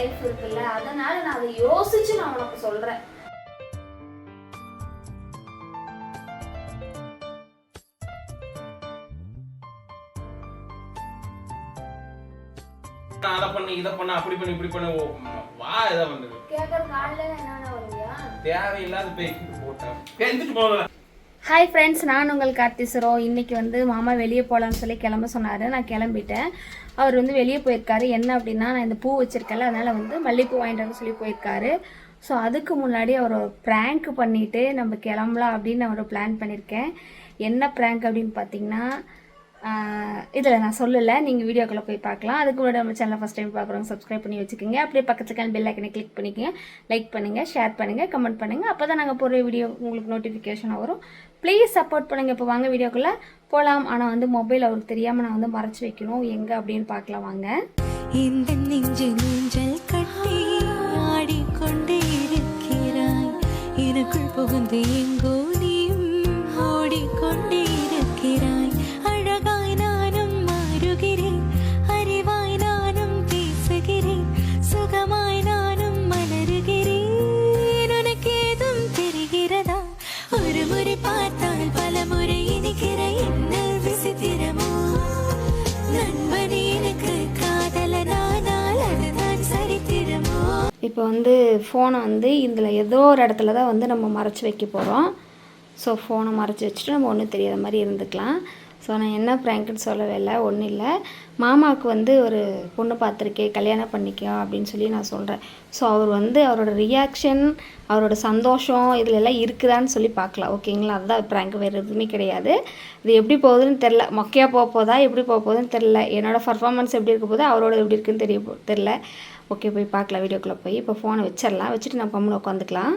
Life இருக்குல்ல அதனால நான் அதை யோசிச்சு நான் உனக்கு சொல்றேன். நான் அதை பண்ணு இதை பண்ணு அப்படி பண்ணு இப்படி பண்ணு வா இதை பண்ணுது கேட்கற காலையில என்னென்ன வருவியா? தேவையில்லாத பேசிட்டு போட்டேன். பேசிட்டு போகல. ஹாய் ஃப்ரெண்ட்ஸ் நான் உங்கள் கார்த்திசுரோ இன்றைக்கி வந்து மாமா வெளியே போகலான்னு சொல்லி கிளம்ப சொன்னார். நான் கிளம்பிட்டேன். அவர் வந்து வெளியே போயிருக்காரு. என்ன அப்படின்னா நான் இந்த பூ வச்சுருக்கேன்ல அதனால் வந்து மல்லிகைப்பூ வாங்கிட்டு வந்து சொல்லி போயிருக்காரு. ஸோ அதுக்கு முன்னாடி அவர் ஒரு ப்ராங்க் பண்ணிவிட்டு நம்ம கிளம்பலாம் அப்படின்னு நான் ஒரு பிளான் பண்ணியிருக்கேன் என்ன ப்ராங்க் அப்படின்னு பார்த்தீங்கன்னா இதில் நான் சொல்லலை. நீங்கள் வீடியோக்குள்ளே போய் பார்க்கலாம். அதுக்கு முன்னாடி நம்ம சேனலை ஃபஸ்ட் டைம் பார்க்குறவங்க சப்ஸ்கிரைப் பண்ணி வச்சுக்கோங்க. அப்படியே பக்கத்துக்கான பெல் ஐக்கனை கிளிக் பண்ணிக்கோங்க. லைக் பண்ணுங்கள் ஷேர் பண்ணுங்கள் கமெண்ட் பண்ணுங்கள் அப்போ தான் நாங்கள் போகிற வீடியோ உங்களுக்கு நோட்டிஃபிகேஷன் வரும். ப்ளீஸ் சப்போர்ட் பண்ணுங்கள் இப்போ வாங்க வீடியோக்குள்ளே. போகலாம் ஆனால் வந்து மொபைல் அவருக்கு தெரியாமல் நான் வந்து மறைச்சி வைக்கணும். எங்கே அப்படின்னு பார்க்கலாம் வாங்க. இந்த நெஞ்சு நெஞ்சல் கட்டி ஆடிக்கொண்டே இருக்கிறாய். எனக்குள் புகுந்து இப்போ வந்து ஃபோனை வந்து இதில் ஏதோ ஒரு இடத்துல தான் வந்து நம்ம மறைச்சி வைக்க போகிறோம் ஸோ ஃபோனை மறைச்சி வச்சுட்டு நம்ம ஒன்றும் தெரியாத மாதிரி இருந்துக்கலாம். ஸோ நான் என்ன ப்ராங்க்னு சொல்லவே இல்லை ஒன்றும் இல்லை. மாமாவுக்கு வந்து ஒரு பொண்ணு பார்த்துருக்கேன் கல்யாணம் பண்ணிக்கோ அப்படின்னு சொல்லி நான் சொல்கிறேன் ஸோ அவர் வந்து அவரோட ரியாக்ஷன் அவரோட சந்தோஷம் இதில் எல்லாம் இருக்குதான்னு சொல்லி பார்க்கலாம். ஓகேங்களா அதுதான் ப்ராங்க் வேறு எதுவுமே கிடையாது. இது எப்படி போகுதுன்னு தெரில மொக்கையாக போக போதா எப்படி போக போகுதுன்னு தெரில என்னோடய பர்ஃபாமன்ஸ் எப்படி இருக்க போதோ அவரோட எப்படி இருக்குன்னு தெரிய தெரில ஓகே போய் பார்க்கலாம் வீடியோக்குள்ளே போய். இப்போ ஃபோனை வச்சிடலாம். வச்சுட்டு நம்ம கம்முன்னு உட்காந்துக்கலாம்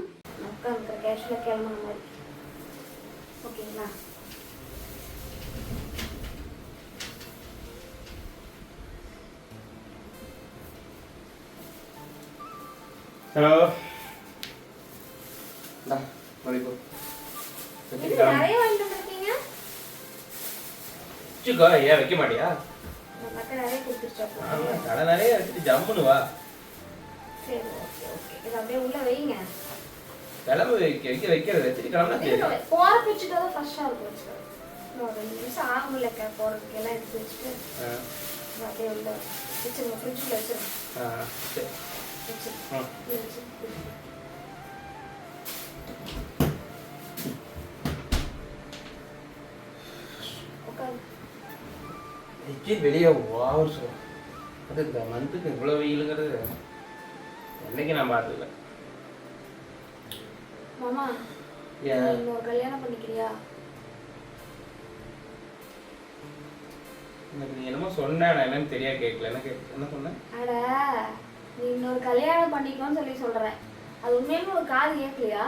உட்காந்துக்கிற கேஷில் கிளம்புன மாதிரி. ஓகேங்களா ஹலோ. வச்சுக்கோ. ஏன் வைக்க மாட்டியா? நிறைய கொடுத்துருச்சோம் ஆமா, கடை நிறைய வச்சுட்டு ஜம்முன்னு வா. இது அப்படியே உள்ளே வைங்க. கிளம்பு வைக்க வைக்க வைக்கிறது வச்சுட்டு கிளம்புனா சரி போகிற வச்சுட்டு தான் ஃப்ரெஷ்ஷாக இருக்கும். வச்சுக்கோ ஒரு ரெண்டு நிமிஷம் ஆகும்லக்கா போகிறதுக்கு எல்லாம் எடுத்து வச்சுட்டு. அப்படியே உள்ள வச்சுருங்க. ஃப்ரிட்ஜில் வெளியே ஓவர் சொல்லும் அது இந்த மந்த்துக்கு இவ்வளோ வெயிலுங்கிறது. என்னைக்கு நான் பார்த்ததில்ல மாமா இன்னொரு கல்யாணம் பண்ணிக்கிறியா? எனக்கு நீ என்னமோ சொன்ன நான் என்னன்னு தெரியா கேட்கல என்ன சொன்னேன் அட நீ இன்னொரு கல்யாணம் பண்ணிக்கோன்னு சொல்லி சொல்கிறேன் அது உண்மையுமே ஒரு காது கேட்கலையா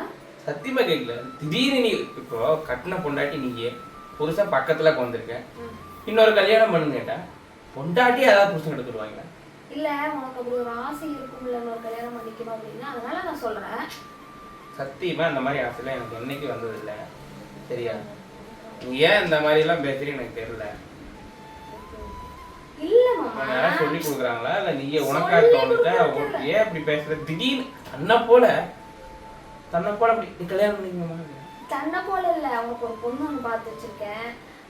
சத்தியமா கேட்கல திடீர்னு நீ இப்போ கட்டின பொண்டாட்டி நீயே புதுசா பக்கத்துல உட்காந்துருக்க இன்னொரு கல்யாணம் பண்ணுங்க கேட்டா பொண்டாட்டி ஏதாவது புருஷன் எடுத்துருவாங்க இல்லை உனக்கு அப்படி ஒரு ஆசை இருக்கும்ல இன்னொரு கல்யாணம் பண்ணிக்கணும் அப்படின்னா அதனால நான் சொல்கிறேன் சத்தியமா அந்த மாதிரி ஆசைலாம் எனக்கு என்னைக்கு வந்தது இல்ல? சரியா? நீ ஏன் இந்த மாதிரி எல்லாம் பேசுறீ எனக்கு தெரியல. யாராவது சொல்லி கொடுக்குறாங்களா? இல்ல நீயே உனக்கா கொடுக்கறது ஏன் அப்படி பேசுற? திடீர்னு தன்னை போல தன்னை போல அப்படி கல்யாணம் பண்ணிக்கணுமா? தன்னை போல இல்லை அவனுக்கு ஒரு பொண்ணு ஒன்று பார்த்து வச்சிருக்கேன்.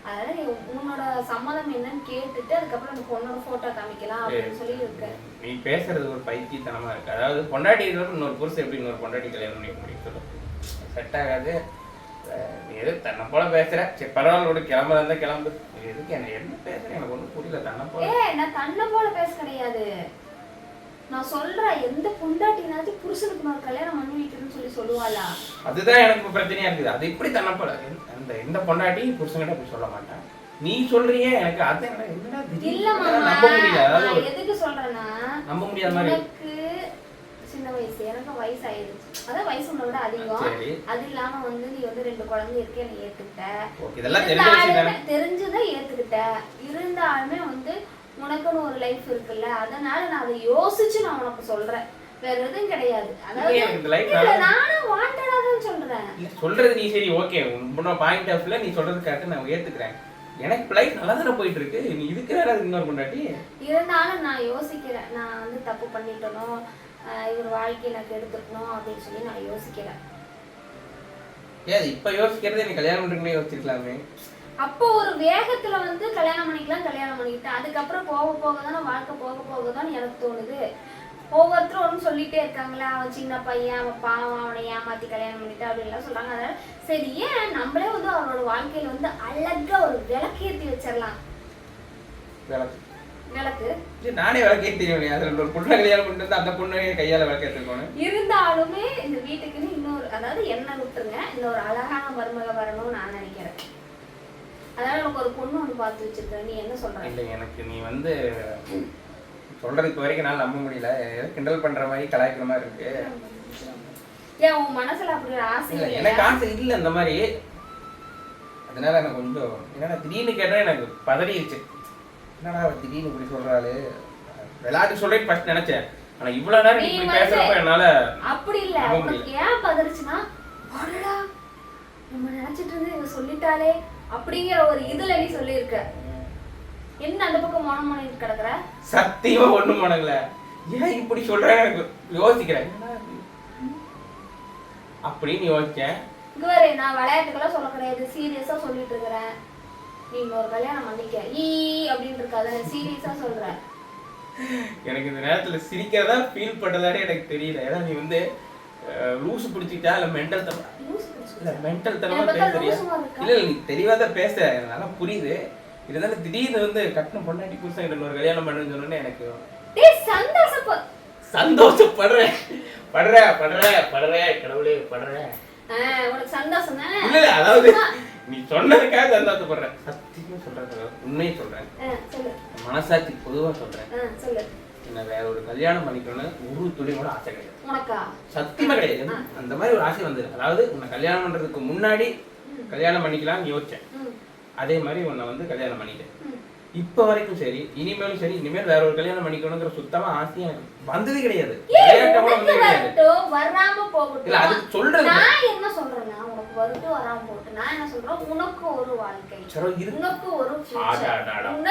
அதனால உன்னோட சம்மதம் என்னன்னு கேட்டுட்டு அதுக்கப்புறம் அந்த பொண்ணோட ஃபோட்டோ காமிக்கலாம் அப்படின்னு சொல்லி இருக்கேன் நீ பேசுறது ஒரு பைத்தியத்தனமா இருக்கு. அதாவது பொண்டாட்டி இன்னொரு புருஷன் எப்படி இன்னொரு பொண்டாட்டி கல்யாணம் பண்ணிக்க முடியும் செட் ஆகாது. நீ எது தன்னை போல பேசுற? சரி பரவாயில்ல விடு கிளம்புறதா இருந்தா கிளம்பு. எதுக்கு என்ன என்ன பேசுற? எனக்கு ஒன்றும் புரியல தன்னை போல. ஏ நான் தன்னை போல பேச கிடையாது. நான் சொல்றேன் எந்த பொண்டாட்டினாச்சும் புருஷனுக்கு நான் கல்யாணம் பண்ணி வைக்கணும்னு சொல்லி சொல்லுவாளா? அதுதான் எனக்கு பிரச்சனையா இருக்குது. அது எப்படி தன்னை போல? அந்த எந்த பொண்டாட்டி புருஷன்கிட்ட அப்படி சொல்ல மாட்டான். நீ சொல்றியே எனக்கு அது என்ன என்னடா இல்ல நம்ப ஒரு எதுக்கு சொல்றேன்னா நம்ப முடியாத மாதிரி. எனக்கு சின்ன வயசு எனக்கு வயசு ஆயிடுச்சு அதான் வயசு உன்னை விட அதிகம். அது இல்லாம வந்து நீ வந்து ரெண்டு குழந்தை இருக்கு என்னை ஏத்துக்கிட்ட. இதெல்லாம் தெரிஞ்சுதான் ஏத்துக்கிட்ட. இருந்தாலுமே வந்து உனக்குன்னு ஒரு லைஃப் இருக்குல்ல அதனால நான் அதை யோசிச்சு நான் உனக்கு சொல்றேன். வேற எதுவும் கிடையாது. அதாவது. நானும் வாண்டடா தான் சொல்றேன். சொல்றது நீ சரி ஓகே உன்னோட பாயிண்ட் ஆஃப் வியூல நீ சொல்றது கரெக்ட் நான் ஏத்துக்கிறேன். எனக்கு லைஃப் நல்லா தானே போயிட்டு இருக்கு நீ இதுக்கு வேற இன்னொரு பொண்டாட்டி. இருந்தாலும் நான் யோசிக்கிறேன். நான் வந்து தப்பு பண்ணிட்டணும் ஆஹ் இவர் வாழ்க்கையை நான் கெடுத்துக்கணும் அப்படின்னு சொல்லி நான் யோசிக்கிறேன். ஏன் இப்ப யோசிக்கிறதே நீ கல்யாணம் பண்றீங்களே யோசிச்சிருக்கலாமே. அப்போ ஒரு வேகத்துல வந்து கல்யாணம் பண்ணிக்கலாம் கல்யாணம் பண்ணிக்கிட்டேன் அதுக்கப்புறம் போக போக தானே வாழ்க்கை போக போக தான் எனக்கு தோணுது. ஒவ்வொருத்தரும் ஒன்று சொல்லிட்டே இருக்காங்களே அவன் சின்ன பையன் அவன் பாவம் அவனை ஏமாத்தி கல்யாணம் பண்ணிட்டு அப்படின்லாம் சொல்றாங்க. அதனால சரி ஏன் நம்மளே வந்து அவரோட வாழ்க்கையில வந்து அழகா ஒரு வச்சிடலாம்? விளக்கு. விளக்கு? இது நானே விளக்கே தெரியும் அதுல ஒரு பொண்ணை கல்யாணம் பண்ணிட்டு வந்து அந்த பொண்ணு கையால விளக்கேற்றிருக்கோன்னு இருந்தாலுமே இந்த வீட்டுக்குன்னு இன்னொரு அதாவது என்ன விட்டுருங்க இந்த ஒரு அழகான மருமக வரணும்னு நான் நினைக்கிறேன். அதனால எனக்கு ஒரு பொண்ணு ஒன்று பார்த்து வச்சிருக்கேன். நீ என்ன சொல்ற? இல்லை எனக்கு நீ வந்து சொல்றதுக்கு வரைக்கும் நான் நம்ப முடியல. கிண்டல் பண்ற மாதிரி கலாய்க்கிற மாதிரி இருக்கு. ஏன் உன் மனசுல அப்படி ஒரு ஆசை இல்ல? எனக்கு ஆசை இல்லை இந்த மாதிரி. அதனால எனக்கு கொஞ்சம் என்னடா திடீர்னு கேட்டா எனக்கு பதறிடுச்சு. என்னடா திடீர்னு இப்படி சொல்றாளு? விளையாட்டு சொல்றேன்னு ஃபர்ஸ்ட் நினைச்சேன். ஆனா இவ்வளவு நேரம் இப்படி பேசுறப்ப என்னால அப்படி இல்ல. உனக்கு ஏன் பதறுச்சுன்னா நம்ம நினைச்சிட்டு இருந்து இவ சொல்லிட்டாளே. அப்படிங்கிற ஒரு இதுல நீ சொல்லியிருக்க. என்ன அந்த பக்கம் மொன மொனிட்டு கிடக்குற? சத்தியமா ஒண்ணும் பண்ணல ஏன் இப்படி சொல்றேன் எனக்கு யோசிக்கிறேன்? அப்படின்னு யோசிச்சேன். இங்க பாரு நான் விளையாட்டுக்கெல்லாம் சொல்ல கிடையாது. சீரியஸா சொல்லிட்டு இருக்கிறேன். நீ இன்னொரு கல்யாணம் பண்ணிக்க. ஈ அப்படின்னு இருக்காத. சீரியஸா சொல்றேன் எனக்கு இந்த நேரத்துல சிரிக்கிறதா ஃபீல் பண்றதானே எனக்கு தெரியல. ஏன்னா நீ வந்து லூசு பிடிச்சிட்டா இல்ல மென்டல் தப்பா. இல்ல மென்டல் தனமா பேசுறியா? இல்ல இல்ல நீ தெளிவாத பேச நல்லா புரியுது. இருந்தாலும் திடீர்னு வந்து கட்டணம் பொண்டாட்டி கிட்ட ஒரு கல்யாணம் பண்ணுன்னு சொன்னோன்னே எனக்கு சந்தோஷப்படுறேன். படுறேன் படுறேன் படுறேன் கடவுளே உனக்கு சந்தோஷம் தானே? இல்ல இல்ல அதாவது நீ சொன்னதுக்காக சந்தோஷப்படுறேன். சத்தியமா சொல்றேன். உண்மையை சொல்றேன். மனசாட்சி பொதுவா சொல்றேன். என்ன வேற ஒரு கல்யாணம் பண்ணிக்கணும்னு ஒரு துளி கூட ஆசை கிடையாது. சத்தியமா கிடையாது. அந்த மாதிரி ஒரு ஆசை வந்தது. அதாவது உன்னை கல்யாணம் பண்றதுக்கு முன்னாடி கல்யாணம் பண்ணிக்கலாம்னு யோசிச்சேன். அதே மாதிரி உன்னை வந்து கல்யாணம் பண்ணிட்டேன். இப்ப வரைக்கும் சரி இனிமேலும் சரி இனிமேல் வேற ஒரு கல்யாணம் பண்ணிக்கணுங்கிற சுத்தமா ஆசையா வந்தது கிடையாது. வராம இல்ல போகட்டும். அது சொல்றது நான் என்ன சொல்றேன்னா, உனக்கு வரட்டும், வராம போகட்டும். நான் என்ன சொல்றேன், உனக்கு ஒரு வாழ்க்கை. உனக்கு ஒரு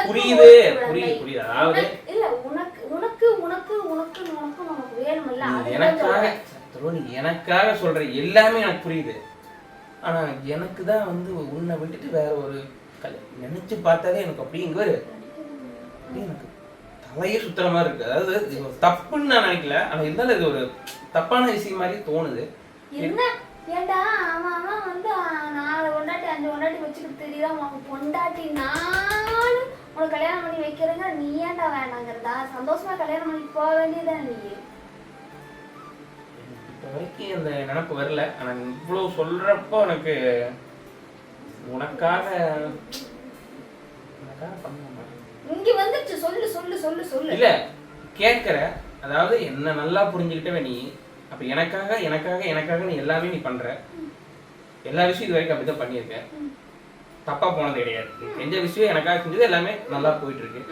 புரியுது. புரியுது, புரியுது. அதாவது- இல்ல, உனக்கு எனக்காக நீ எனக்காக சொல்ற எல்லாமே எனக்கு புரியுது. ஆனா எனக்கு தான் வந்து உன்னை விட்டுட்டு வேற ஒரு நினைச்சு பார்த்தாலே எனக்கு அப்படியே இங்க எனக்கு தலையே சுத்துற மாதிரி இருக்கு. அதாவது தப்புன்னு நான் நினைக்கல. ஆனா இருந்தாலும் இது ஒரு தப்பான விஷயம் மாதிரி தோணுது. என்ன? ஏன்டா அவன் அவன் வந்து நாலு பொண்டாட்டி அஞ்சு பொண்டாட்டி வச்சுக்கிட்டு தெரியுதா உனக்கு பொண்டாட்டி நாலு உனக்கு கல்யாணம் பண்ணி வைக்கிறேங்க நீ ஏன்டா வேணாங்கிறதா? சந்தோஷமா கல்யாணம் பண்ணி போக வேண்டியதுதான் நீ. வரைக்கும் அந்த நினப்பு வரல. ஆனா இவ்வளவு சொல்றப்போ எனக்கு உனக்காக உனக்காக பண்ண இங்க வந்துச்சு சொல்லு சொல்லு சொல்லு சொல்லு. இல்ல கேட்குற அதாவது என்ன நல்லா புரிஞ்சுக்கிட்டவே நீ அப்ப எனக்காக எனக்காக எனக்காக நீ எல்லாமே நீ பண்ற. எல்லா விஷயம் இது வரைக்கும் அப்படிதான் பண்ணியிருக்க. தப்பா போனது கிடையாது. செஞ்ச விஷயம் எனக்காக செஞ்சது எல்லாமே நல்லா போயிட்டு இருக்கு.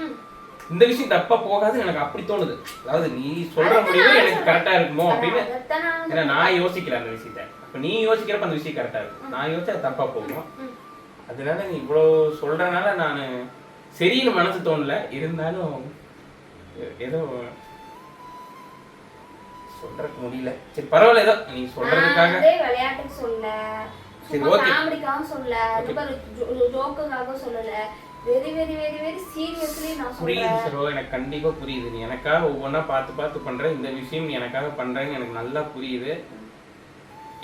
இந்த விஷயம் தப்பா போகாது எனக்கு அப்படி தோணுது. அதாவது நீ சொல்ற முடிவு எனக்கு கரெக்டா இருக்குமோ அப்படின்னு ஏன்னா நான் யோசிக்கிறேன் அந்த விஷயத்த. அப்ப நீ யோசிக்கிறப்ப அந்த விஷயம் கரெக்டா இருக்கும். நான் யோசிச்சா தப்பா போகும். அதனால நீ இவ்வளோ சொல்றனால நான் சரின்னு மனசு தோணல. இருந்தாலும் ஏதோ சொல்றதுக்கு முடியல. சரி பரவாயில்ல ஏதோ நீ சொல்றதுக்காக. விளையாட்டுக்கு சொல்ல சரி, okay. காமெடிக்காக சொல்ல ஜோக்குக்காக சொல்லல. Very very very very seriously நான் புரியுது சரோ. எனக்கு கண்டிப்பா புரியுது. நீ எனக்காக ஒவ்வொன்றா பார்த்து பார்த்து பண்ற. இந்த விஷயம் நீ எனக்காக பண்றேன்னு எனக்கு நல்லா புரியுது.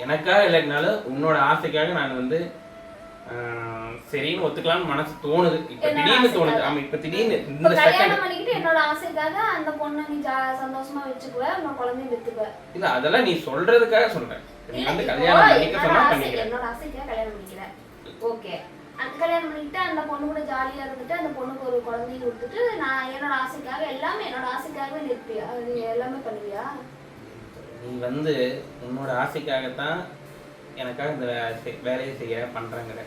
எனக்காக இல்லைனாலும் உன்னோட ஆசைக்காக நான் வந்து சரின்னு ஒத்துக்கலாம்னு மனசு தோணுது. இப்ப திடீர்னு தோணுது. ஆமா இப்ப திடீர்னு இந்த கல்யாணம் பண்ணிக்கிட்டு என்னோட ஆசைக்காக அந்த பொண்ணை நீ சந்தோஷமா வச்சுக்குவ உன்னோட குழந்தையும் வித்துக்குவ இல்ல அதெல்லாம் நீ சொல்றதுக்காக சொல்றேன் நீ வந்து கல்யாணம் பண்ணிக்க சொன்னா பண்ணிக்கிறேன் என்னோட ஆசைக்காக கல்யாணம் பண்ணிக்கிறேன். ஓகே கல்யாணம் பண்ணிக்கிட்டு அந்த பொண்ணு கூட ஜாலியா இருந்துட்டு அந்த பொண்ணுக்கு ஒரு குழந்தையும் கொடுத்துட்டு நான் என்னோட ஆசைக்காக எல்லாமே என்னோட ஆசைக்காகவே நிற்பியா அது எல்லாமே பண்ணுவியா? நீ வந்து உன்னோட ஆசைக்காகத்தான் எனக்காக இந்த வேலையை செய்ய பண்றேங்கிற.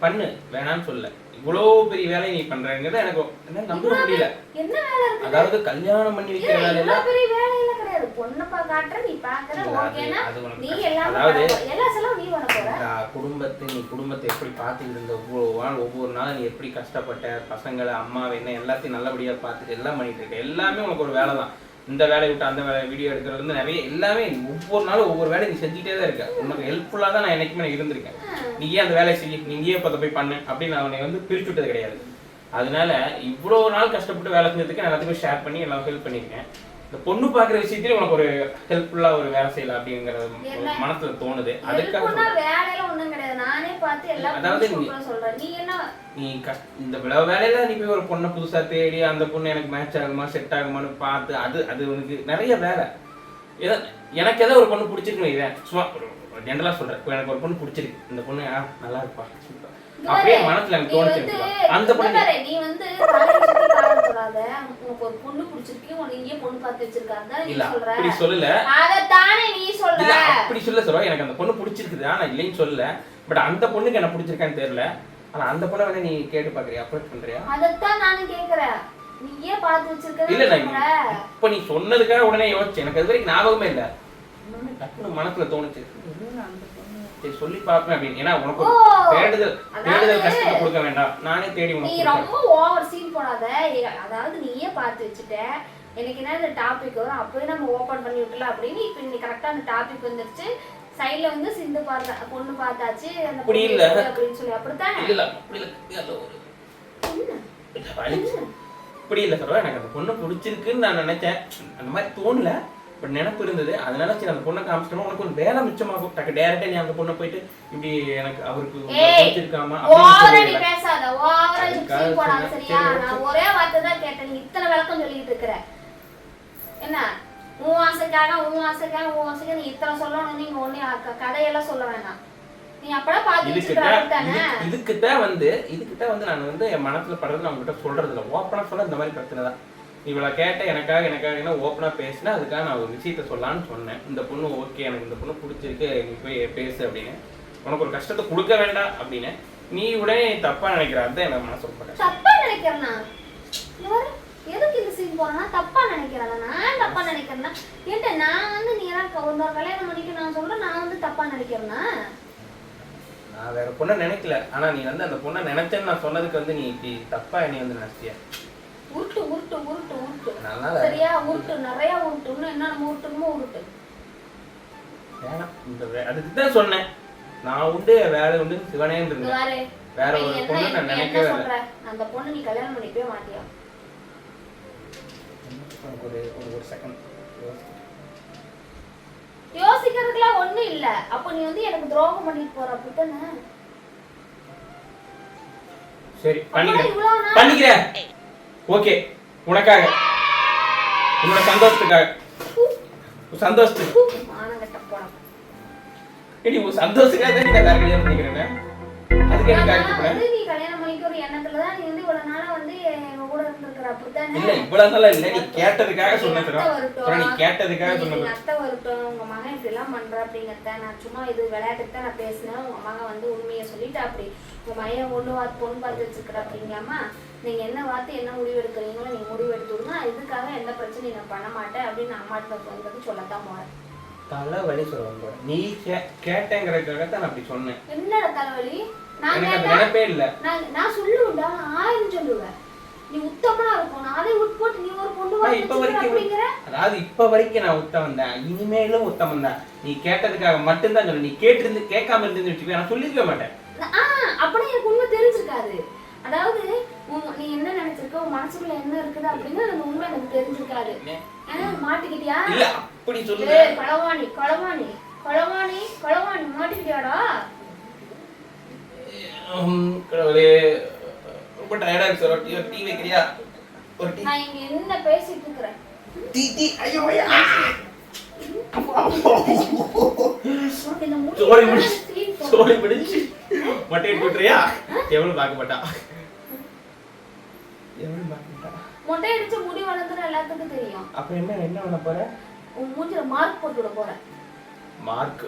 பண்ணு வேணாம்னு சொல்ல இவ்வளோ பெரிய வேலையை நீ பண்றங்கிறத எனக்கு என்ன நம்ப முடியல. என்ன வேலை இருக்கு அதாவது கல்யாணம் பண்ணி வைக்கிற இல்ல, வேலையில இவ்வளவு பெரிய வேலையெல்லாம் கிடையாது. பொண்ணை பா காட்டுற நீ பாக்குற இல்ல, ஓகேனா நீ. எல்லாமே அதாவது-. எல்லா செலவும் நீ பண்ண போற. குடும்பத்தை நீ குடும்பத்தை எப்படி பார்த்துக்கிட்டு இருந்த? ஒவ்வொரு நாள் ஒவ்வொரு நாள் நீ எப்படி கஷ்டப்பட்ட? பசங்களை அம்மாவை என்ன எல்லாத்தையும் நல்லபடியா பார்த்துட்டு எல்லாம் பண்ணிட்டு இருக்க. எல்லாமே உனக்கு ஒரு வேலை தான் இந்த வேலையை விட்டு அந்த வேலை வீடியோ எடுக்கிறது வந்து நிறைய எல்லாமே ஒவ்வொரு நாளும் ஒவ்வொரு வேலையை நீ செஞ்சுட்டே தான் இருக்க. உனக்கு ஹெல்ப்ஃபுல்லாக தான் நான் என்னைக்குமே நான் இருந்திருக்கேன். நீ ஏன் அந்த வேலையை செய்ய நீ ஏன் இப்போ அதை போய் பண்ணு அப்படின்னு நான் உன்னை வந்து பிரிச்சு விட்டது கிடையாது. அதனால இவ்வளோ நாள் கஷ்டப்பட்டு வேலை செஞ்சதுக்கு நான் எல்லாத்துக்கும் ஷேர் பண்ணி எல்லாம் ஹெல்ப் பண்ணியிருக்கேன். இந்த பொண்ணு பார்க்குற விஷயத்துலயும் உனக்கு ஒரு ஹெல்ப்ஃபுல்லா ஒரு வேலை செய்யலாம் அப்படிங்கிற ஒரு மனசுல தோணுது. அதுக்காக. வேலையில ஒண்ணும் கிடையாது. நானே பார்த்து எல்லாம் அதாவது நீ- என்ன? நீ இந்த வேலையில நீ போய் ஒரு பொண்ணை புதுசா தேடி அந்த பொண்ணு எனக்கு மேட்ச் ஆகுமா செட் ஆகுமான்னு பார்த்து அது அது உனக்கு நிறைய வேலை. ஏதோ எனக்கு ஏதோ ஒரு பொண்ணு பிடிச்சிருக்கு இவன். சும்மா ஜென்ரலா சொல்றேன். எனக்கு ஒரு பொண்ணு பிடிச்சிருக்கு. இந்த பொண்ணு நல்லா இருப்பா. அப்படியே மனசுல எனக்கு தோணுச்சு. அந்த பொண்ணு நீ வந்து போடாத உனக்கு ஒரு பொண்ணு பிடிச்சிருக்கு. உனக்கு பொண்ணு பார்த்து வச்சிருக்காங்க. நீ இல்ல சொல்ற. அப்படி சொல்லல. அதத்தானே நீ சொல்ற. அப்படி சொல்ல சொல்ல எனக்கு அந்த பொண்ணு பிடிச்சிருக்குது. ஆனா இல்லைன்னு சொல்லல. பட் அந்த பொண்ணுக்கு என்ன பிடிச்சிருக்கான்னு தெரியல. ஆனா அந்த பொண்ணை வேணா நீ கேட்டு பாக்குறியா? அப்ரோச் பண்றியா? அதத்தான் நானும் கேக்குறேன். நீ ஏன் பார்த்து இல்ல நான் இப்ப நீ சொன்னதுக்காக உடனே யோசிச்சேன். எனக்கு அது வரைக்கும் ஞாபகமே இல்ல. டக்குனு மனசுல தோணுச்சு. அந்த? சரி சொல்லி பார்ப்பேன் அப்படின்னு. ஏன்னா உனக்கு ஒரு ஓ, தேடுதல் அதாவது- தேடுதல் கஷ்டத்தை கொடுக்க வேண்டாம். நானே தேடி நீ உனக்கு கொடுத்தேன். ரொம்ப ஓவர் சீன் போடாத. அதாவது நீயே பார்த்து வச்சுட்ட. எனக்கு என்ன இந்த டாபிக் வரும்? அப்பவே நம்ம ஓபன் பண்ணி விட்டலாம் அப்படின்னு. இப்ப இன்னைக்கு கரெக்டா அந்த டாபிக் வந்துருச்சு. சைடுல வந்து சிந்து பார்த்தா பொண்ணு பார்த்தாச்சு. அந்த அப்படி பொண்ணு இல்ல. இருக்கு அப்படின்னு சொல்லி. அப்படித்தானே. இல்ல அப்படி எனக்கு அந்த பொண்ணு பிடிச்சிருக்குன்னு நான் நினைச்சேன். அந்த மாதிரி தோணல. பட் நினைப்பு இருந்தது. அதனால சரி அந்த பொண்ணை காமிச்சிட்டோம் உனக்கு ஒரு வேலை மிச்சமாகும். டக்கு டேரக்டா நீ அந்த பொண்ணை போயிட்டு இப்படி எனக்கு அவருக்கு பிடிச்சிருக்காமா ஒரே வார்த்தை தான் கேட்டேன். நீ இத்தனை விளக்கம் சொல்லிட்டு இருக்கிற. என்ன? உன் ஆசைக்காக உன் ஆசைக்காக உன் ஆசைக்காக நீ இத்தனை சொல்லணும் நீங்க ஒண்ணு கதையெல்லாம் சொல்ல வேணாம். இதுக்கிட்ட வந்து இதுக்கிட்ட வந்து நான் வந்து என் மனசுல படுறது நான் உங்ககிட்ட சொல்றது இல்லை ஓப்பனா சொல்ல இந்த மாதிரி பிரச்சனை தான். இவளை கேட்ட எனக்காக எனக்காக என்ன ஓப்பனா பேசினா அதுக்காக நான் ஒரு விஷயத்த சொல்லலாம்னு சொன்னேன். இந்த பொண்ணு ஓகே எனக்கு இந்த பொண்ணு பிடிச்சிருக்கு நீ போய் பேசு அப்படின்னு. உனக்கு ஒரு கஷ்டத்தை கொடுக்க வேண்டாம் அப்படின்னு. நீ உடனே தப்பா நினைக்கிற அதான் எனக்கு மனசு ரொம்ப தப்பா நினைக்கிறேனா? இங்க பாரு, எதுக்கு இந்த சீன் போறேன்னா தப்பா நினைக்கிறேன் நான் தப்பா நினைக்கிறேன்னா ஏன்ட்ட நான் வந்து நீ எனக்கு ஒரு கல்யாணம் பண்ணிக்க நான் சொல்றேன் நான் வந்து தப்பா நினைக்கிறேன்னா நான் வேற பொண்ணை நினைக்கல. ஆனா நீ வந்து அந்த பொண்ணை நினைச்சேன்னு நான் சொன்னதுக்கு வந்து நீ இப்படி தப்பா என்னை வந்து நினைச்சிட்டியா? உருட்டு உருட்டு உருட்டு உருட்டு. சரியா உருட்டு நிறைய உருட்டு. இன்னும் என்ன உருட்டுமோ உருட்டு. வேணாம். இந்த வே- அதுக்கு தான் சொன்னேன். நான் உண்டு வேலை உண்டு இங்க இருந்தேன். வேற ஒரு பொண்ணு நான் நினைக்கவே இல்லை. அந்த பொண்ணு நீ கல்யாணம் பண்ணிக்கவே மாட்டியா? ஒரு ஒரு ஒரு செகண்ட் யோசிக்கிறதுக்குலாம் ஒண்ணும் இல்ல. அப்ப நீ வந்து எனக்கு துரோகம் பண்ணிட்டு போற. அப்படித்தானே? சரி பண்ணிக்கிறேன். பண்ணிக்கிறேன். ஓகே உனக்காக. உன்னோட சந்தோஷத்துக்காக. சந்தோஷத்துக்கு ஏடி உன் சந்தோஷத்துக்காக தான் நீ கல்யாணம் பண்ணிக்கிறேன். அதுக்கு எனக்கு ஆகிட்டு நீ கல்யாணம் பண்ணிக்க ஒரு எண்ணத்துல தான் நீ வந்து இவ்வளவு நாளா வந்து கூட இருந்திருக்கிற. அப்படித்தானே? இல்ல இவ்வளவு நாளா இல்ல. நீ கேட்டதுக்காக சொன்ன எங்க தரம் அத்தை வரட்டும். நீ கேட்டதுக்காக இன்னைக்கு சொன்ன எங்க அத்தை வரட்டும். உங்க மகன் இப்படி எல்லாம் பண்ற அப்படிங்கறத நான் சும்மா இது விளையாட்டுக்கு தான் நான் பேசினேன். உங்க மகன் வந்து உண்மையை சொல்லிட்டு அப்படி. உங்க மகன் ஒண்ணு பொண்ணு பார்த்து வச்சிருக்கிற அப்படிங்காமா நீங்க என்ன பார்த்து என்ன முடிவு எடுக்கிறீங்களோ நீங்க முடிவு எடுத்து விடுங்க நான் இதுக்காக எந்த பிரச்சனையும் நான் பண்ண மாட்டேன் அப்படின்னு நான் அம்மாட்ட வந்து சொல்லத்தான் போறேன். தலை வலி சொல்ல நீ கேட்டேங்கிறதுக்காக தான் அப்படி சொன்னேன். என்னடா தலைவலி நான் நினைப்பே இல்ல. நான் நான் சொல்லுவேன்டா ஆயிரம் சொல்லுவேன். நீ உத்தமனா இருக்கும் நான் அதை உட்போட்டு நீ ஒரு பொண்ணு பார்த்து இப்ப வரைக்கும் அதாவது இப்ப வரைக்கும் நான் உத்தமன் தான். இனிமேலும் உத்தமன் தான். நீ கேட்டதுக்காக மட்டும்தான் சொல்ல. நீ கேட்டிருந்து கேட்காம இருந்து வச்சுக்கோ. நான் சொல்லிருக்க மாட்டேன். ஆ அப்படியே எனக்கு உண்மை தெரிஞ்சிருக்காது. அதாவது நீ என்ன நினைச்சிருக்க? உன் மனசுக்குள்ள என்ன இருக்குது அப்படிங்கிறது அந்த உண்மை எனக்கு தெரிஞ்சிருக்காது. ஆ, மாட்டிக்கிட்டியா? இல்ல அப்படி சொல்லுங்க ஏய், களவாணி களவாணி களவாணி களவாணி மாட்டிக்கிட்டியாடா? கடவுளே ரொம்ப டயர்டா இருக்கு ஒரு டீ வைக்கிறியா? ஒரு டீ. நான் இங்க என்ன பேசிட்டு இருக்கிறேன்? டீ டீ. ஐயோ ஐயோ. சோழி முடிச்சு. சோழி முடிச்சு மட்டை எடுத்து விட்டுறியா? எவ்வளவு பார்க்க மாட்டா. பார்க்க மாட்டா அடிச்ச முடி வளர்ந்துற எல்லாத்துக்கும் தெரியும். அப்ப என்ன என்ன பண்ண போற? உன் மூஞ்சில மார்க் போட்டு விட போறேன். மார்க்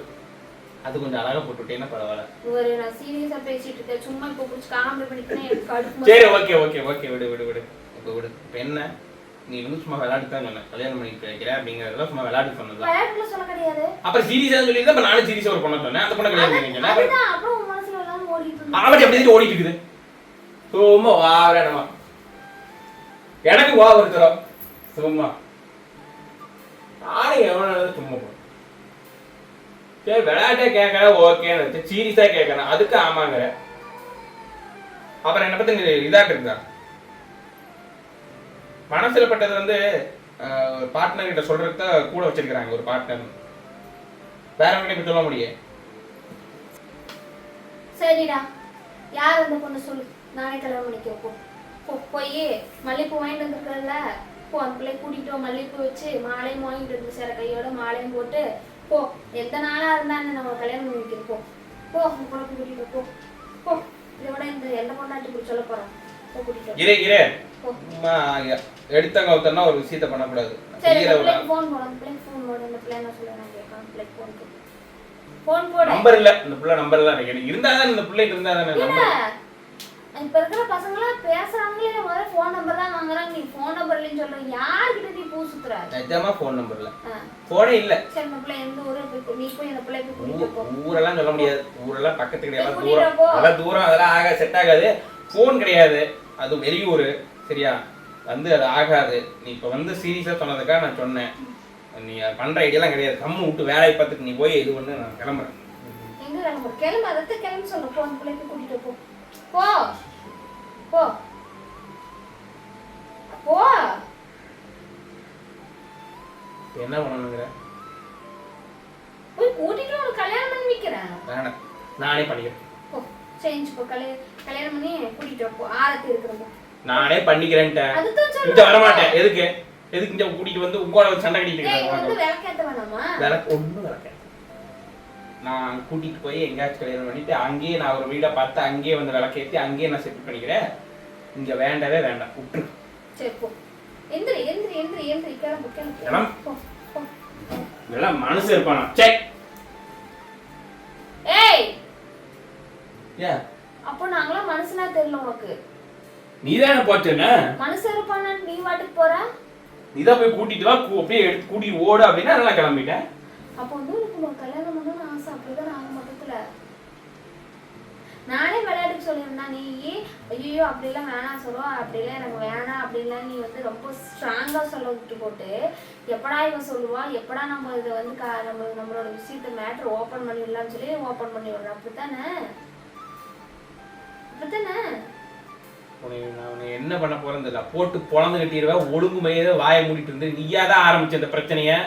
அது கொஞ்சம் அழகா போட்டு விட்டீங்கன்னா பரவாயில்ல. ஒரு நான் சீரியஸா பேசிட்டு இருக்கேன். சும்மா இப்போ பிடிச்சி காமெடி பண்ணிக்கிட்டே எனக்கு கடுப்பு சரி ஓகே ஓகே ஓகே விடு விடு விடு. இப்போ விடு. இப்போ என்ன? நீ வந்து சும்மா விளையாட்டு தான் சொன்ன. கல்யாணம் பண்ணி வைக்கிறேன் அப்படிங்கிறதெல்லாம் சும்மா விளையாட்டு சொன்னது விளையாட்டுல சொல்ல கிடையாது. அப்புறம் சீரியஸா சொல்லி தான் நானும் சீரியஸா ஒரு பொண்ணை சொன்னேன். அந்த பொண்ணை வைக்கிறேன். அப்புறம் அப்படி எதுக்கு ஓடிட்டு இருக்குது? சும்மா வாவரடமா எனக்கு வா இருக்கிறோம் சும்மா. நானும் எவனாலும் சும்மா சரி விளையாட்டே கேட்கறேன் ஓகேன்னு வச்சு சீரியஸா கேட்கறேன். அதுக்கு ஆமாங்கிற. அப்புறம் என்ன பத்தி நீ இதாட்டு இருந்தா. மனசுல பட்டது வந்து பார்ட்னர் கிட்ட சொல்றத கூட வச்சிருக்கிறாங்க ஒரு பார்ட்னர் வேறவங்க கிட்ட சொல்ல முடியும் சரிடா. யார் அந்த பொண்ணு சொல்லு நானே கல்யாணம் பண்ணிக்க போ. போய் மல்லிகைப்பூ வாங்கிட்டு வந்திருக்கல போ அந்த பிள்ளை கூட்டிட்டு வா, மல்லிகைப்பூ வச்சு மாலையும் வாங்கிட்டு வந்து சேர கையோட மாலையும் போட்டு போ. எந்த நாளா இருந்தா என்ன நம்ம கல்யாணம் பண்ணி வைக்கிறது போ கூட்டிட்டு வா, போ. போ. இதை விட இந்த எந்த பொண்ணாட்டி சொல்ல போறோம் போ கூட்டிட்டு வா. இரு இரு. எடுத்தங்க ஒருத்தனா ஒரு விஷயத்த பண்ணக்கூடாது. நம்பர் இல்ல. இந்த புள்ள நம்பர் தான் எனக்கு இருந்தா தான் இந்த பிள்ளைக்கு இருந்தா தானே இப்ப இருக்கிற பசங்களாம் பேசுறாங்களே முதல்ல ஃபோன் நம்பர் தான் வாங்குறாங்க. நீ ஃபோன் நம்பர் இல்லைன்னு சொல்ற யார்கிட்ட நீ பூ சுத்துற? நிஜமா ஃபோன் நம்பர் இல்ல. ஆ. போனே இல்ல. சரி இந்த பிள்ளை எந்த ஊரு? போய் நீ போய் அந்த பிள்ளை போய் கூட்டிட்டு போ. ஊ- ஊரெல்லாம் சொல்ல முடியாது. ஊரெல்லாம் பக்கத்து கிடையாது தூரம். அதெல்லாம் தூரம் அதெல்லாம் ஆக செட் ஆகாது. ஃபோன் கிடையாது. அது வெளியூர். சரியா? வந்து அது ஆகாது. நீ இப்ப வந்து சீரியஸா சொன்னதுக்காக நான் சொன்னேன். நீ அது பண்ற ஐடியாலாம் கிடையாது. கம்மு விட்டு வேலையை பார்த்துட்டு நீ போய் இது பண்ணு நான் கிளம்புறேன். எங்க கிளம்பு கிளம்பு அதத்த கிளம்பு சொல்ல. போ அந்த பிள்ளை போய் கூட்டிட்டு போ. போ. போ. போ. என்ன பண்ணணுங்கிற? போய் கூட்டிட்டு ஒரு கல்யாணம் பண்ணி வைக்கிறேன். வேணாம். நானே பண்ணிக்கிறேன். போ. சேஞ்ச் போ. கல்யாணம் கல்யாணம் பண்ணி கூட்டிட்டு போ. ஆரத்தி இருக்கிறப்போ நானே பண்ணிக்கிறேன்ட்டேன் அதுதான் இங்க சொல்றேன் வரமாட்டேன். எதுக்கு? எதுக்கு இங்க கூட்டிட்டு வந்து உங்களோட சண்டை கட்டிட்டு இருக்காங்க விளக்கேத்த வேணாமா? விளக்கு ஒண்ணும் விளக்க நான் கூட்டிட்டு போய் எங்கேயாச்சும் கல்யாணம் பண்ணிட்டு அங்கேயே நான் ஒரு வீடை பார்த்து அங்கேயே வந்து விளக்கேத்தி அங்கேயே நான் செட்டில் பண்ணிக்கிறேன். இங்க வேண்டவே வேண்டாம். விட்டுரு. சரி போ. எந்திரி எந்திரி எந்திரி எந்திரி. கிளம்பு கிளம்பு. கிளம்பு. போ போ. இதெல்லாம் மனசு இருப்பானா? சே ஏய்! ஏன் அப்போ நாங்களாம் மனுஷனா தெரியல உனக்கு. நீ தானே மனுஷ இருப்பானா? நீ வாட்டுக்கு போற? நீ தான் போய் கூட்டிட்டு வா. அப்படியே எடுத்து கூட்டிட்டு ஓடு அப்படின்னா நான் கிளம்பிட்டேன். அப்போ வந்து உனக்கு கல்யாணம் அப்படிதான் ஆக மொத்தத்துல. நானே விளையாட்டுக்கு சொல்லியிருந்தா நீ ஐயோ அப்படிலாம் வேணாம் சொல்லுவா அப்படிலாம் எனக்கு வேணாம் அப்படிலாம் நீ வந்து ரொம்ப ஸ்ட்ராங்கா சொல்ல விட்டு போட்டு எப்படா இவன் சொல்லுவா எப்படா நம்ம இதை வந்து கா- நம்ம நம்மளோட விஷயத்த மேட்ரு ஓப்பன் பண்ணிடலாம்னு சொல்லி ஓப்பன் பண்ணி விடுறோம் அப்படித்தானே? அப்படித்தானே? நான் உன்னை என்ன பண்ண போறேன் போட்டு பொழந்து கட்டிடுவேன் ஒழுங்குமையே வாயை மூடிட்டு இருந்து நீயா தான் ஆரம்பிச்ச இந்த பிரச்சனையை?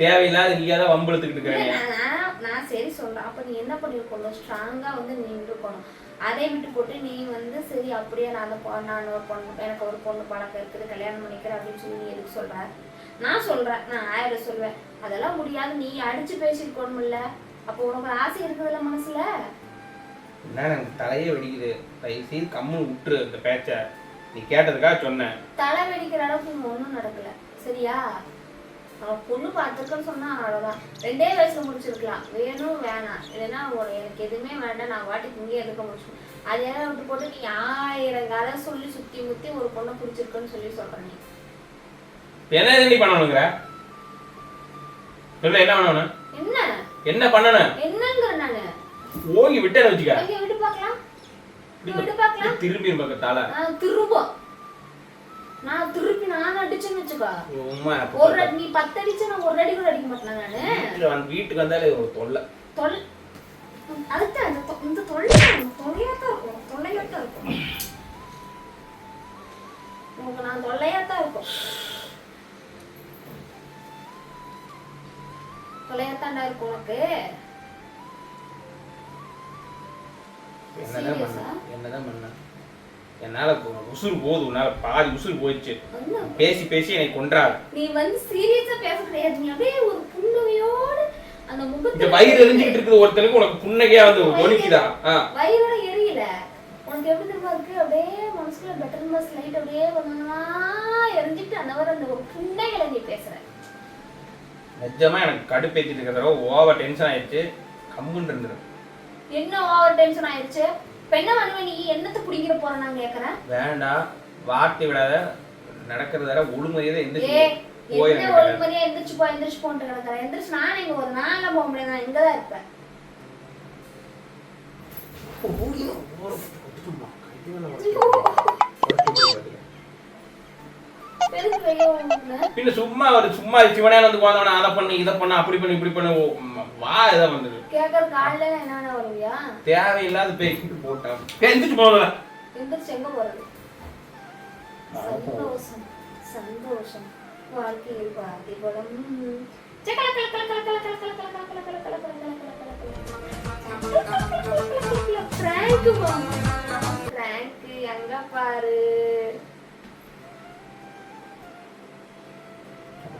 தேவையில்லாத நீயா தான் வம்பெழுத்துக்கிட்டு இல்ல, இருக்கிறேன் நான் சரி சொல்றேன். அப்ப நீ என்ன பண்ணிருக்கணும்? ஸ்ட்ராங்கா வந்து நீ இருக்கணும் அதை விட்டு போட்டு நீ வந்து சரி அப்படியே நான் அந்த நான் ஒரு பொண்ணு எனக்கு ஒரு பொண்ணு பழக்கம் இருக்குது கல்யாணம் பண்ணிக்கிறேன் அப்படின்னு சொல்லி நீ எதுக்கு சொல்ற? நான் சொல்றேன். நான் ஆயிரம் சொல்வேன். அதெல்லாம் முடியாது. நீ அடிச்சு பேசிருக்கணும்ல அப்போ உனக்கு ஆசை இருக்குதுல்ல மனசுல? என்ன எனக்கு தலையே வெடிக்குது. தயவு செய்து கம்மு விட்டுரு இந்த பேச்ச. நீ கேட்டதுக்காக சொன்னேன். தலை வெடிக்கிற அளவுக்கு ஒண்ணும் நடக்கல. சரியா? பொண்ணு பார்த்துருக்கன்னு சொன்னா அவ்வளவுதான். ரெண்டே வயசுல முடிச்சிருக்கலாம். வேணும் வேணாம். இல்லைன்னா ஒரு எனக்கு எதுவுமே வேண்டாம். நான் வாட்டிக்கு இங்கே எதுக்க முடிச்சு அதெல்லாம் விட்டு போட்டு நீ ஆயிரம் கதை சொல்லி சுத்தி முத்தி ஒரு பொண்ணை பிடிச்சிருக்குன்னு சொல்லி சொல்ற நீ. என்ன ரெடி பண்ணணுங்கிற? சொல்லு என்ன பண்ணணும்? என்ன? என்ன பண்ணணும்? என்னங்கிற நானு? ஓங்கி விட்டேன்னு வச்சுக்க? இங்க விட்டு பார்க்கலாம். விட்டு பார்க்கலாம். திரும்பி நான் நான் திருப்பி நான் அடிச்சேன்னு வச்சுக்கோ. ஒரு அடி நீ பத்து அடிச்சா நான் ஒரு அடி கூட அடிக்க மாட்டேன் நானு? வீட்டுக்கு வந்தாலே ஒரு தொல்லை. தொல் அதுதான் இந்த தொ- இந்த தொல்லை தொல்லையாத்தான் இருக்கும். தொல்லையாத்தான் இருக்கும். உங்களுக்கு நான் தொல்லையாத்தான் இருக்கும். தொல்லையாத்தாண்டா இருக்கும் உனக்கு. என்னதான் பண்ண? என்னதான் பண்ண? என்னால உசுறு போகுது உன்னால பாதி உசுறு போயிடுச்சு? பேசி பேசி என்னை கொன்றாரு. நீ வந்து சீரியஸா பேச கிடையாது. நீ அப்படியே ஒரு புன்னகையோடு அந்த இந்த முகத்துல வயிறு எரிஞ்சுக்கிட்டு இருக்குது ஒருத்தனுக்கு உனக்கு புன்னகையா வந்து ஒலிக்குதா வயிறோட எரியல. உனக்கு எப்படி தெரியுமா இருக்கு? அப்படியே மனசுல பெட்டர் மாஸ் லைட் அப்படியே ஒன்னா எரிஞ்சிட்டு அந்த வர அந்த ஒரு புண்ணைகளை நீ பேசுற. நிஜமா எனக்கு கடுப்பேத்திட்டு இருக்கிற ஓவர் டென்ஷன் ஆயிடுச்சு. கம்முன்னு இருந்துடும் என்ன ஓவர் டென்ஷன் ஆயிடுச்சு? பெண்ணை வாங்க நீ என்னத்தை புடிங்கிற போற நான் கேக்குறேன் வேண்டாம் வார்த்தை விடாத நடக்கிறது வேற ஒழுமரியாதை எந்திரிச்சு என்ன ஒழுமரியா எந்திரிச்சு போ எந்திரிச்சு போன்ட்டு கிடக்குறேன் எந்திரிச்சு நான் இங்க ஒரு நான் போக முடியாது நான் இங்க தான் இருப்பேன் ஓடியும் ஓரப்பட்டு கொட்டுமா பின்ன சும்மா ஒரு சும்மா சிவனே வந்து போனவன அதை பண்ணு இதை பண்ணு அப்படி பண்ணு இப்படி பண்ணு வா இதை வந்தது தேவையில்லாத பேசிட்டு போட்டான் எந்திரிச்சு போகல எந்திரிச்சு எங்க போறது சந்தோஷம் சந்தோஷம் வாழ்க்கையில் பாதி பலம் சக்கல கல கல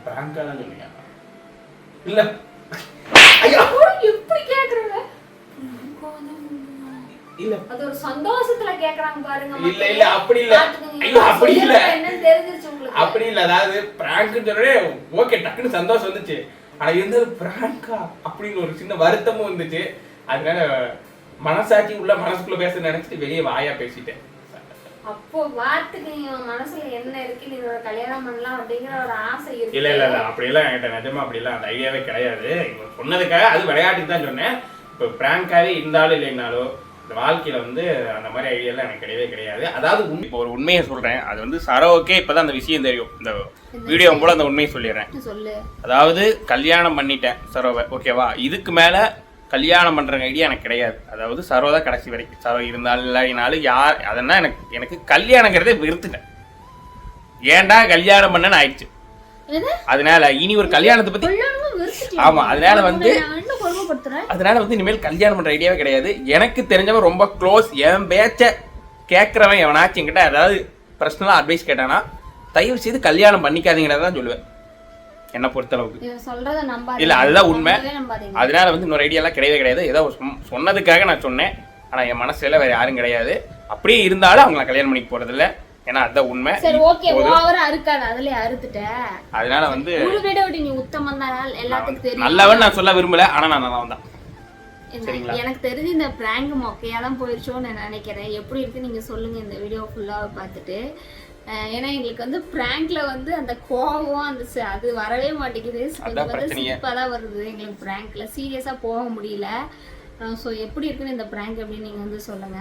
பிராங்கா தான் சொன்னீங்க இல்ல. ஐயோ. ஓ, எப்படி கேக்குறாங்க? இல்ல. அது ஒரு சந்தோஷத்துல கேக்குறாங்க பாருங்க இல்ல, இல்ல, அப்படி இல்ல. ஐயோ, அப்படி இல்ல. என்னன்னு தெரிஞ்சிருச்சு உங்களுக்கு. அப்படி இல்ல. அதாவது பிராங்க்னு சொல்றே ஓகே டக்குன்னு சந்தோஷம் வந்துச்சு. ஆனா இருந்தது பிராங்கா அப்படின்னு ஒரு சின்ன வருத்தமும் வந்துச்சு. அதனால மனசாட்சி உள்ள மனசுக்குள்ள பேச நினைச்சிட்டு வெளியே வாயா பேசிட்டேன். அப்போ வார்த்தைக்கு இவன் மனசுல என்ன இருக்கு? நீ ஒரு கல்யாணம் பண்ணலாம் அப்படிங்கிற ஒரு ஆசை இருக்கு. இல்ல இல்ல இல்ல அப்படியெல்லாம் என்கிட்ட நிஜமா அப்படிலாம் அந்த ஐடியாவே கிடையாது. இவங்க சொன்னதுக்காக அது விளையாட்டுக்கு தான் சொன்னேன். இப்போ பிராங்காவே இருந்தாலும் இல்லைனாலோ இந்த வாழ்க்கையில வந்து அந்த மாதிரி ஐடியாலாம் எனக்கு கிடையவே கிடையாது. அதாவது உண்மை இப்போ ஒரு உண்மையை சொல்றேன். அது வந்து சரோக்கே இப்பதான் அந்த விஷயம் தெரியும். இந்த வீடியோ போல அந்த உண்மையை சொல்லிடுறேன். சொல்லு. அதாவது கல்யாணம் பண்ணிட்டேன் சரோவை ஓகேவா? இதுக்கு மேல கல்யாணம் பண்ற ஐடியா எனக்கு கிடையாது. அதாவது சரோ தான் கடைசி வரைக்கும். சரோ இருந்தாலும் இல்லைனாலும் யார் அதெல்லாம் எனக்கு எனக்கு கல்யாணங்கிறதே வெறுத்துட்டேன். ஏன்டா கல்யாணம் பண்ணேன்னு ஆயிடுச்சு. அதனால இனி ஒரு கல்யாணத்தை பத்தி? ஆமா, அதனால வந்து- அதனால வந்து இனிமேல் கல்யாணம் பண்ற ஐடியாவே கிடையாது. எனக்கு தெரிஞ்சவன் ரொம்ப க்ளோஸ் என் பேச்ச கேட்கறவன் எவனாச்சும் என்கிட்ட அதாவது பர்சனலா அட்வைஸ் கேட்டானா தயவு செய்து கல்யாணம் பண்ணிக்காதீங்கிறதான் சொல்லுவேன். என்னை பொறுத்தளவுக்கு. இல்ல, அதுதான் உண்மை. அதனால வந்து இன்னொரு ஐடியாலாம் கிடையவே கிடையாது. ஏதோ சொன்ன- சொன்னதுக்காக நான் சொன்னேன். ஆனா என் மனசுல வேற யாரும் கிடையாது. அப்படியே இருந்தாலும் அவங்கள கல்யாணம் பண்ணிக்க போறது இல்ல ஏன்னா அதுதான் உண்மை. சரி ஓகே ஓவரா அறுக்காத. அதுலயே அறுத்துட்ட. அதனால வந்து ஒரு விட நீ உத்தமம் தான். எல்லாத்துக்கும் தெரியும். நல்லவன் நான் சொல்ல விரும்பல. ஆனா நான் நல்லவன் தான்? எனக்கு தெரிஞ்சு இந்த பிராங்க் மொக்கையா தான் போயிருச்சோன்னு நான் நினைக்கிறேன். எப்படி இருக்கு நீங்க சொல்லுங்க. இந்த வீடியோ ஃபுல்லா பார்த்துட்டு. ஏன்னா எங்களுக்கு வந்து பிராங்க்ல வந்து அந்த கோவம் அந்த அது வரவே மாட்டேங்குது. கொஞ்சம் வந்து பிரச்சனையே. சிரிப்பா தான் வருது எங்களுக்கு பிராங்க்ல. சீரியஸா போக முடியல. ஸோ எப்படி இருக்குன்னு இந்த பிராங்க் அப்படின்னு நீங்க வந்து சொல்லுங்க.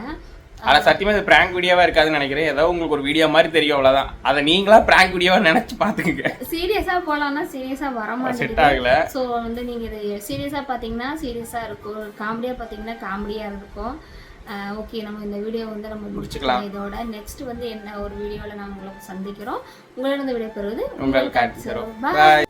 ஆனா சத்தியமா இது பிராங்க் வீடியோவா இருக்காதுன்னு நினைக்கிறேன். ஏதோ உங்களுக்கு ஒரு வீடியோ மாதிரி தெரியும் அவ்வளவுதான். அதை நீங்களா பிராங்க் வீடியோவா நினைச்சு பாத்துக்கங்க சீரியஸா போலாம்னா சீரியஸா வர மாட்டேங்குது. ஸோ வந்து நீங்கள் இது சீரியஸாக பார்த்தீங்கன்னா சீரியஸாக இருக்கும். காமெடியாக பார்த்தீங்கன்னா காமெடியாக இருக்கும். ஓகே நம்ம இந்த வீடியோ வந்து நம்ம முடிச்சுக்கலாம். இதோட நெக்ஸ்ட் வந்து என்ன ஒரு வீடியோவில் நான் உங்களுக்கு சந்திக்கிறோம் உங்களிடம் வீடியோ பெறுவது உங்கள் காட்சி. பாய்